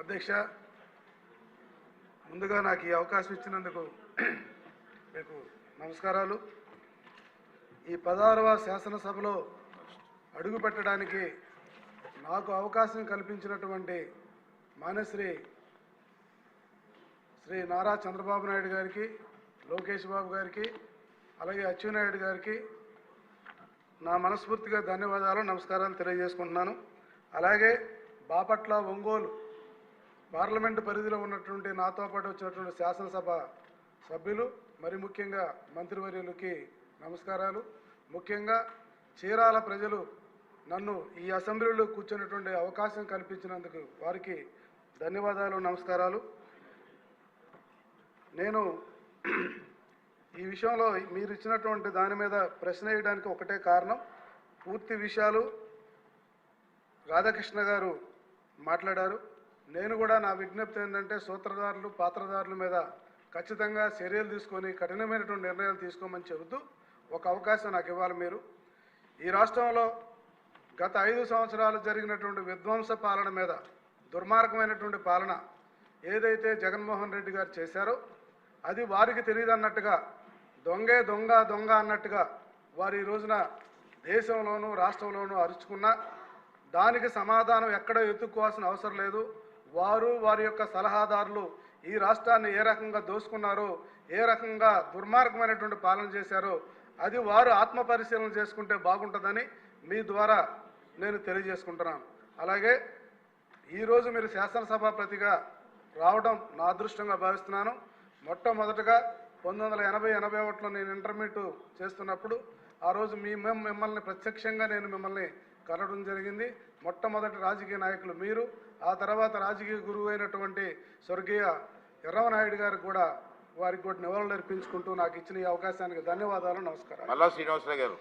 అధ్యక్ష ముందుగా నాకు ఈ అవకాశం ఇచ్చినందుకు మీకు నమస్కారాలు. ఈ పదహారవ శాసనసభలో అడుగు పెట్టడానికి నాకు అవకాశం కల్పించినటువంటి మానశ్రీ శ్రీ నారా చంద్రబాబు నాయుడు గారికి లోకేష్ బాబు గారికి అలాగే అచ్చెన్నాయుడు గారికి నా మనస్ఫూర్తిగా ధన్యవాదాలు నమస్కారాలు తెలియజేసుకుంటున్నాను. అలాగే బాపట్ల ఒంగోలు పార్లమెంటు పరిధిలో ఉన్నటువంటి నాతో పాటు వచ్చినటువంటి శాసనసభ సభ్యులు మరి ముఖ్యంగా మంత్రివర్యులకి నమస్కారాలు. ముఖ్యంగా చీరాల ప్రజలు నన్ను ఈ అసెంబ్లీలో కూర్చున్నటువంటి అవకాశం కల్పించినందుకు వారికి ధన్యవాదాలు నమస్కారాలు. నేను ఈ విషయంలో మీరు ఇచ్చినటువంటి దాని మీద ప్రశ్న వేయడానికి ఒకటే కారణం పూర్తి విషయాలు రాధాకృష్ణ గారు మాట్లాడారు. నేను కూడా నా విజ్ఞప్తి ఏంటంటే సూత్రధారులు పాత్రధారుల మీద ఖచ్చితంగా చర్యలు తీసుకొని కఠినమైనటువంటి నిర్ణయాలు తీసుకోమని చెబుతూ ఒక అవకాశం నాకు ఇవ్వాలి మీరు. ఈ రాష్ట్రంలో గత ఐదు సంవత్సరాలు జరిగినటువంటి విధ్వంస పాలన మీద దుర్మార్గమైనటువంటి పాలన ఏదైతే జగన్మోహన్ రెడ్డి గారు చేశారో అది వారికి తెలియదు అన్నట్టుగా దొంగే దొంగ దొంగ అన్నట్టుగా వారు ఈ రోజున దేశంలోనూ రాష్ట్రంలోనూ అరుచుకున్నా దానికి సమాధానం ఎక్కడ ఎత్తుక్కోవాల్సిన అవసరం లేదు. వారు వారి యొక్క సలహాదారులు ఈ రాష్ట్రాన్ని ఏ రకంగా దోసుకున్నారో ఏ రకంగా దుర్మార్గమైనటువంటి పాలన చేశారో అది వారు ఆత్మ పరిశీలన చేసుకుంటే బాగుంటుందని మీ ద్వారా నేను తెలియజేసుకుంటున్నాను. అలాగే ఈరోజు మీరు శాసనసభాపతిగా రావడం నా అదృష్టంగా భావిస్తున్నాను. మొట్టమొదటగా పంతొమ్మిది వందల ఎనభై ఎనభై ఒకటిలో నేను ఇంటర్మీడియట్ చేస్తున్నప్పుడు ఆ రోజు మీ మేము మిమ్మల్ని ప్రత్యక్షంగా నేను మిమ్మల్ని కలవడం జరిగింది. మొట్టమొదటి రాజకీయ నాయకులు మీరు ఆ తర్వాత రాజకీయ గురువు అయినటువంటి స్వర్గీయ ఎర్రవనాయుడు గారు కూడా వారికి కూడా నివాళులు అర్పించుకుంటూ నాకు ఇచ్చిన ఈ అవకాశానికి ధన్యవాదాలు నమస్కారం మల్లా శ్రీనివాసరావు గారు.